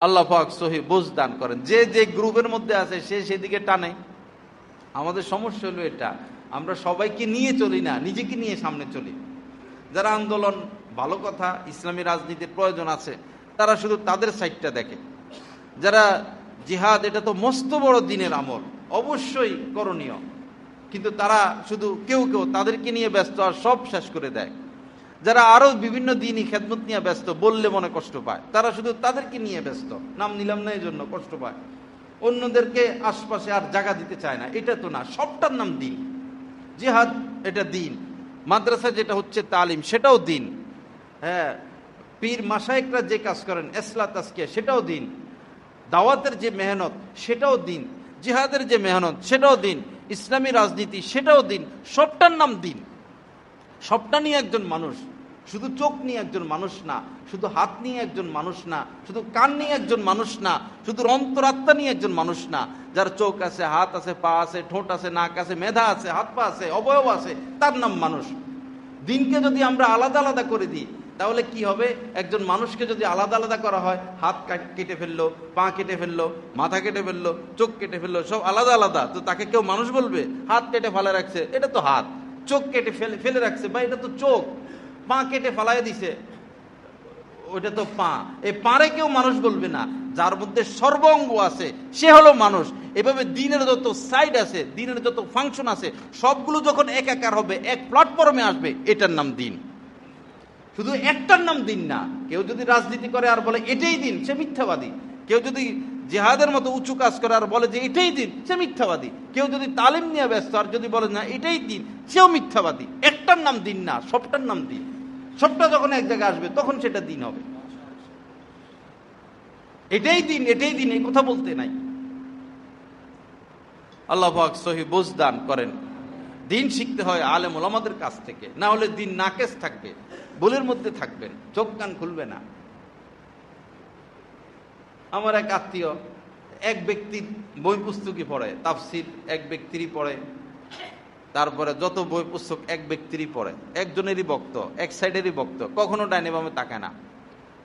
আল্লাহ পাক সহি বুঝ দান করেন। যে যে গ্রুপের মধ্যে আছে, সে সেদিকে টানে। আমাদের সমস্যা হলো এটা, আমরা সবাইকে নিয়ে চলি না, নিজেকে নিয়ে সামনে চলি। যারা আন্দোলন, ভালো কথা, ইসলামী রাজনীতির প্রয়োজন আছে, তারা শুধু তাদের সাইডটা দেখে। যারা জিহাদ, এটা তো মস্ত বড় দিনের আমল, অবশ্যই করণীয়। কিন্তু তারা শুধু কেউ কেউ তাদেরকে নিয়ে ব্যস্ত আর সব শেষ করে দেয়। যারা আরও বিভিন্ন দিনই খেদমত নিয়ে ব্যস্ত, বললে মনে কষ্ট পায়। তারা শুধু তাদেরকে নিয়ে ব্যস্ত। নাম নিলাম না এই জন্য কষ্ট পায়। অন্যদেরকে আশপাশে আর জায়গা দিতে চায় না। এটা তো না, সবটার নাম দিন। জিহাদ, এটা দিন। মাদ্রাসা যেটা হচ্ছে তালিম, সেটাও দিন। হ্যাঁ পীর মাসায়করা যে কাজ করেন এসলা তাস্কিয়া সেটাও দিন। দাওয়াতের যে মেহনত, সেটাও দিন। জিহাদের যে মেহনত, সেটাও দিন। ইসলামী রাজনীতি, সেটাও দিন। সবটার নাম দিন। সবটা নিয়ে একজন মানুষ, শুধু চোখ নিয়ে একজন মানুষ না, শুধু হাত নিয়ে একজন মানুষ না, শুধু কান নিয়ে একজন মানুষ না, শুধু অন্তরাত্মা নিয়ে একজন মানুষ না, যার চোখ আছে, হাত আছে, পা আছে, ঠোঁট আছে, নাক আছে, মেধা আছে, হাত পা আছে, অবয়ব আছে, তার নাম মানুষ। দিনকে যদি আমরা আলাদা আলাদা করে দিই, তাহলে কি হবে? একজন মানুষকে যদি আলাদা আলাদা করা হয়, হাত কেটে ফেলল, পা কেটে ফেলল, মাথা কেটে ফেলল, চোখ কেটে ফেলল, সব আলাদা আলাদা, তো তাকে কেউ মানুষ বলবে? হাত কেটে ফেলে রাখছে, এটা তো হাত। চোখ কেটে ফেলে ফেলে রাখছে। বা এটা তো চোখ। পা কেটে ফালাই দিছে। ওটা তো পা। এই পারে কেউ মানুষ বলবে না। যার মধ্যে সর্বঙ্গ আছে, সে হলো মানুষ। এভাবে দিনের যত সাইড আছে, দিনের যত ফাংশন আছে, সবগুলো যখন একাকার হবে, এক প্ল্যাটফর্মে আসবে, এটার নাম দিন। শুধু একটার নাম দিন না। কেউ যদি রাজনীতি করে আর বলে, এটাই দিন সে মিথ্যাবাদী। কেউ যদি জেহাদের মতো উঁচু কাজ করে আর বলে যে এটাই দিন, সে মিথ্যাবাদী। কেউ যদি তালিম নিয়ে ব্যস্ত, আর যদি বলে না, এটাই দিন, সেও মিথ্যাবাদী। একটার নাম দিন না, সবটার নাম দিন। সবটা যখন এক জায়গায় আসবে, তখন সেটা দিন হবে। এটাই দিন এটাই দিন, এই কথা বলতে নাই। আল্লাহ সহি দান করেন। দিন শিখতে হয় আলেম ওলামাদের কাছ থেকে। না হলে দিন নাকেশ থাকবে, বলের মধ্যে থাকবেন, চোখ কান খুলবে না। আমার এক আত্মীয়, এক ব্যক্তির বই পুস্তকই পড়ে, তাফসির এক ব্যক্তিরই পড়ে, তারপরে যত বই পুস্তক এক ব্যক্তিরই পড়ে, একজনেরই বক্ত এক সাইডেরই বক্ত কখনো ডাইনে বামে তাকায় না।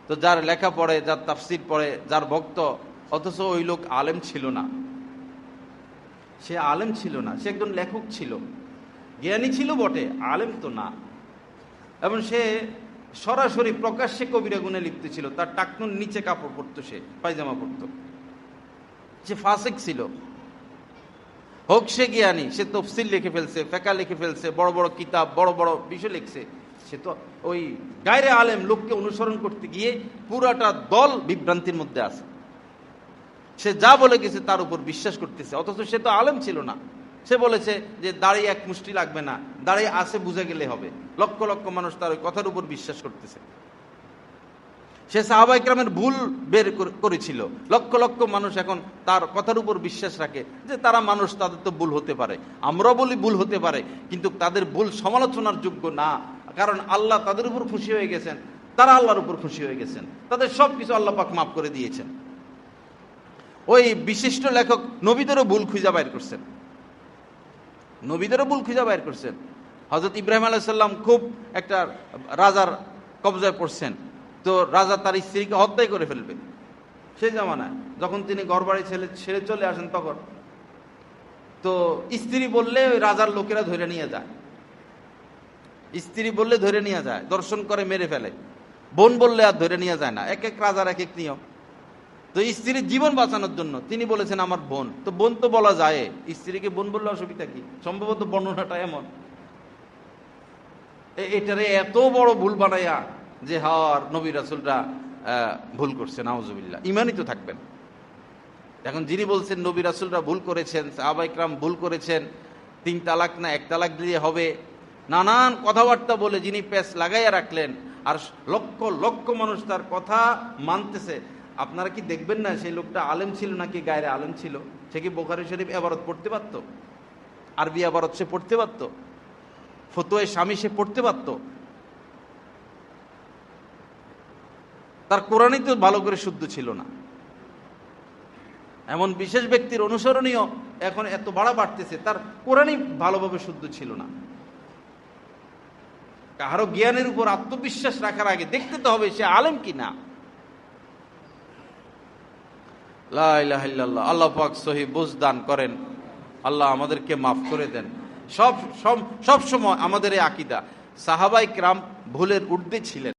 তো যার লেখা পড়ে, যার তাফসির পড়ে, যার ভক্ত, অথচ ওই লোক আলেম ছিল না। সে আলেম ছিল না, সে একজন লেখক ছিল। জ্ঞানী ছিল বটে, আলেম তো না। এবং সে সরাসরি প্রকাশ্যে কবিরা গুণে লিপ্ত ছিল। তার টাকনুর নিচে কাপড় পরতো সে, পায়জামা পরতো। সে ফাসেক ছিল। হোক সে জ্ঞানী, সে তফসিল লিখে ফেলছে, ফেকা লিখে ফেলছে, বড় বড় কিতাব, বড় বড় বিষয় লিখছে। সে তো ওই গায়রে আলেম লোককে অনুসরণ করতে গিয়ে পুরাটা দল বিভ্রান্তির মধ্যে আছে। সে যা বলে গেছে তার উপর বিশ্বাস করতেছে, অথচ সে তো আলেম ছিল না। সে বলেছে যে দাঁড়িয়ে এক মুষ্টি লাগবে না, দাঁড়িয়ে আসে বুঝে গেলে হবে। লক্ষ লক্ষ মানুষ তার ওই কথার উপর বিশ্বাস করতেছে। সে সাহাবাইকরামের ভুল বের করেছিল। লক্ষ লক্ষ মানুষ এখন তার কথার উপর বিশ্বাস রাখে যে তারা মানুষ, তাদের তো ভুল হতে পারে। আমরা বলি ভুল হতে পারে, কিন্তু তাদের ভুল সমালোচনার যোগ্য না। কারণ আল্লাহ তাদের উপর খুশি হয়ে গেছেন, তারা আল্লাহর উপর খুশি হয়ে গেছেন। তাদের সব কিছু আল্লাহ পাক মাফ করে দিয়েছেন। ওই বিশিষ্ট লেখক নবীদেরও ভুল খুঁজা বাইর করছেন। নবীদেরও ভুল খুঁজা বাইর করছেন। হজরত ইব্রাহিম আলাইসাল্লাম খুব একটা রাজার কবজায় পড়ছেন। তো রাজা তার স্ত্রীকে হত্যাই করে ফেলবে। সেই জামানায় যখন তিনি ঘরবাড়ি ছেলে ছেড়ে চলে আসেন তখন। তো স্ত্রী বললে ওই রাজার লোকেরা ধরে নিয়ে যায়। স্ত্রী বললে ধরে নিয়ে যায়, দর্শন করে মেরে ফেলে। বোন বললে আর ধরে নিয়ে যায় না। এক এক রাজার এক এক নিয়ম। তো স্ত্রীর জীবন বাঁচানোর জন্য তিনি বলেছেন, আমার বোন। তো বোন তো বলা যায়। স্ত্রীকে বোন বললে অসুবিধা কি? সম্ভবত বর্ণনাটা এমন। এটারে এত বড় ভুল বানাইয়া যে হার, নবী রাসুলরা ভুল করছে, নাউজুবিল্লাহ। ইমানই তো থাকবেন। এখন যিনি বলছেন, নবী রাসুলরা ভুল করেছেন সাহাবাইকরাম ভুল করেছেন, তিন তালাক না এক তালাক দিয়ে হবে। নানান কথাবার্তা বলে যিনি প্যাস লাগাইয়া রাখলেন, আর লক্ষ লক্ষ মানুষ তার কথা মানতেছে। আপনারা কি দেখবেন না সেই লোকটা আলেম ছিল নাকি গায়ের আলেম ছিল? সে কি বোখারি শরীফ এবারত পড়তে পারতো? আরবি আবারত সে পড়তে পারতো? ফতোয় স্বামী সে পড়তে পারত? তার কোরআনই তো ভালো করে শুদ্ধ ছিল না। এমন বিশেষ ব্যক্তির অনুসরণীয় এখন এত বাড়া বাড়তেছে, তার কোরআনই ভালোভাবে শুদ্ধ ছিল না। কারও জ্ঞানের উপর আত্মবিশ্বাস রাখার আগে দেখতে তো হবে সে আলেম কি না। লা ইলাহা ইল্লাল্লাহ। আল্লাহ পাক সহি বুঝ দান করেন। আল্লাহ আমাদেরকে মাফ করে দেন। সব সব সব সময় আমাদের এই আকিদা। সাহাবাই ক্রাম ভুলের ঊর্ধ্বে ছিলেন।